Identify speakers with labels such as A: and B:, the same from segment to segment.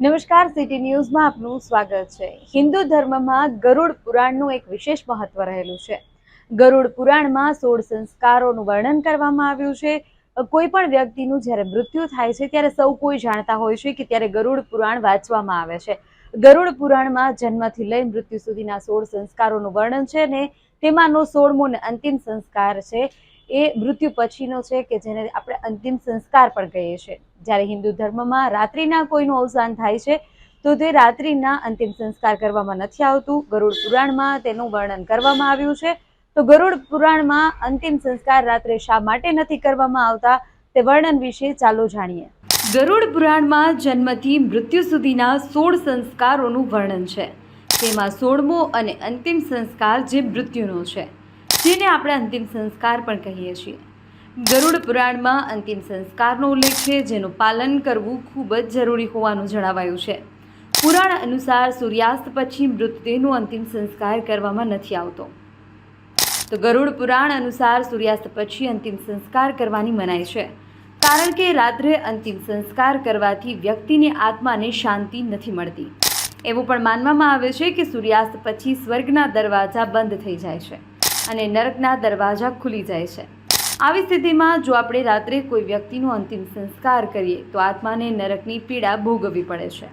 A: નમસ્કાર સિટી ન્યૂઝમાં આપનું સ્વાગત છે. હિન્દુ ધર્મમાં ગરુડ પુરાણનું એક વિશેષ મહત્વ રહેલું છે. ગરુડ પુરાણમાં સોળ સંસ્કારોનું વર્ણન કરવામાં આવ્યું છે. કોઈ પણ વ્યક્તિનું જ્યારે મૃત્યુ થાય છે, ત્યારે સૌ કોઈ જાણતા હોય છે કે ત્યારે ગરુડ પુરાણ વાંચવામાં આવે છે. ગરુડ પુરાણમાં જન્મથી લઈ મૃત્યુ સુધીના સોળ સંસ્કારોનું વર્ણન છે ને તેમાંનો સોળમો ને અંતિમ સંસ્કાર છે એ મૃત્યુ પછીનો છે કે જેને આપણે અંતિમ સંસ્કાર પણ કહીએ છીએ. જ્યારે હિન્દુ ધર્મમાં રાત્રિના કોઈનું અવસાન થાય છે, તો તે રાત્રિના અંતિમ સંસ્કાર કરવામાં નથી આવતું. ગરુડ પુરાણમાં તેનું વર્ણન કરવામાં આવ્યું છે. તો ગરુડ પુરાણમાં અંતિમ સંસ્કાર રાત્રે શા માટે નથી કરવામાં આવતા, તે વર્ણન વિશે ચાલો જાણીએ. ગરુડ પુરાણમાં જન્મથી મૃત્યુ સુધીના સોળ સંસ્કારોનું વર્ણન છે. તેમાં સોળમો અને અંતિમ સંસ્કાર જે મૃત્યુનો છે. જેને આપણે અંતિમ સંસ્કાર પણ કહીએ છીએ. ગરુડ પુરાણમાં અંતિમ સંસ્કારનો ઉલ્લેખ છે, જેનું પાલન કરવું ખૂબ જ જરૂરી હોવાનું જણાવાયું છે. પુરાણ અનુસાર સૂર્યાસ્ત પછી મૃતદેહનો અંતિમ સંસ્કાર કરવામાં નથી આવતો. તો ગરુડ પુરાણ અનુસાર સૂર્યાસ્ત પછી અંતિમ સંસ્કાર કરવાની મનાઈ છે. કારણ કે રાત્રે અંતિમ સંસ્કાર કરવાથી વ્યક્તિની આત્માને શાંતિ નથી મળતી. એવું પણ માનવામાં આવે છે કે સૂર્યાસ્ત પછી સ્વર્ગના દરવાજા બંધ થઈ જાય છે. અને નરકના દરવાજા ખુલી જાય છે. આવી સ્થિતિમાં જો આપણે રાત્રે કોઈ વ્યક્તિનો અંતિમ સંસ્કાર કરીએ, તો આત્માને નરકની પીડા ભોગવવી પડે છે.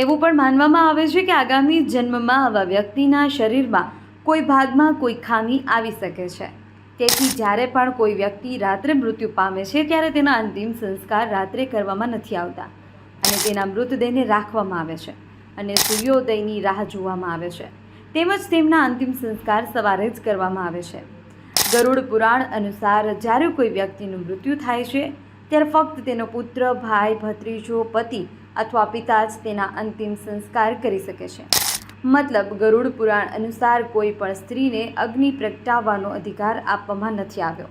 A: એવું પણ માનવામાં આવે છે કે આગામી જન્મમાં આવા વ્યક્તિના શરીરમાં કોઈ ભાગમાં કોઈ ખામી આવી શકે છે. તેથી જ્યારે પણ કોઈ વ્યક્તિ રાત્રે મૃત્યુ પામે છે, ત્યારે તેના અંતિમ સંસ્કાર રાત્રે કરવામાં નથી આવતા અને તેના મૃતદેહને રાખવામાં આવે છે અને સૂર્યોદયની રાહ જોવામાં આવે છે. તેમજ તેમના અંતિમ સંસ્કાર સવારે જ કરવામાં આવે છે. ગરુડ પુરાણ અનુસાર જ્યારે કોઈ વ્યક્તિનું મૃત્યુ થાય છે, ત્યારે ફક્ત તેનો પુત્ર, ભાઈ, ભત્રીજો, પતિ અથવા પિતા જ તેના અંતિમ સંસ્કાર કરી શકે છે. મતલબ ગરુડ પુરાણ અનુસાર કોઈ પણ સ્ત્રીને અગ્નિ પ્રગટાવવાનો અધિકાર આપવામાં નથી આવ્યો.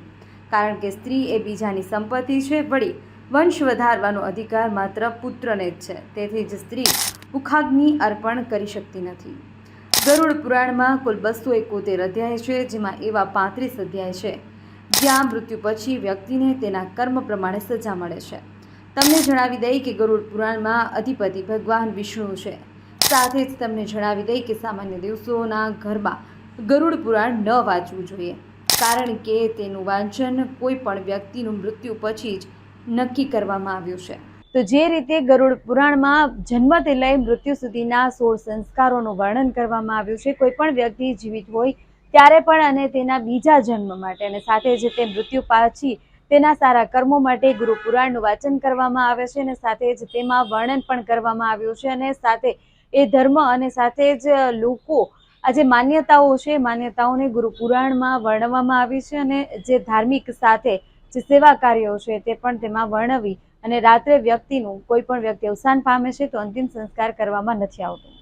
A: કારણ કે સ્ત્રી એ બીજાની સંપત્તિ છે, વળી વંશ વધારવાનો અધિકાર માત્ર પુત્રને જ છે. તેથી જ સ્ત્રી મુખાગ્નિ અર્પણ કરી શકતી નથી. ગરુડ પુરાણમાં કુલ બસો એકોતેર અધ્યાય છે, જેમાં એવા પાંત્રીસ અધ્યાય છે, જ્યાં મૃત્યુ પછી વ્યક્તિને તેના કર્મ પ્રમાણે સજા મળે છે. તમને જણાવી દઈ કે ગરુડ પુરાણમાં અધિપતિ ભગવાન વિષ્ણુ છે. સાથે જ તમને જણાવી દઈ કે સામાન્ય દિવસોના ઘરમાં ગરુડ પુરાણ ન વાંચવું જોઈએ, કારણ કે તેનું વાંચન કોઈ પણ વ્યક્તિનું મૃત્યુ પછી જ નક્કી કરવામાં આવ્યું છે. તો જે રીતે ગરુડ પુરાણમાં જન્મથી લઈ મૃત્યુ સુધીના સોળ સંસ્કારોનું વર્ણન કરવામાં આવ્યું છે, કોઈ પણ વ્યક્તિ જીવિત હોય ત્યારે પણ અને તેના બીજા જન્મ માટે અને સાથે જ તે મૃત્યુ પાછી તેના સારા કર્મો માટે ગુરુ પુરાણનું વાંચન કરવામાં આવે છે અને સાથે જ તેમાં વર્ણન પણ કરવામાં આવ્યું છે અને સાથે એ ધર્મ અને સાથે જ લોકો આ જે માન્યતાઓ છે માન્યતાઓને ગુરુ પુરાણમાં વર્ણવવામાં આવી છે અને જે ધાર્મિક સાથે જે સેવા કાર્યો છે તે પણ તેમાં વર્ણવી અને રાત્રે વ્યક્તિનું કોઈ પણ વ્યક્તિ અવસાન પામે છે તો અંતિમ સંસ્કાર કરવામાં નથી આવતો.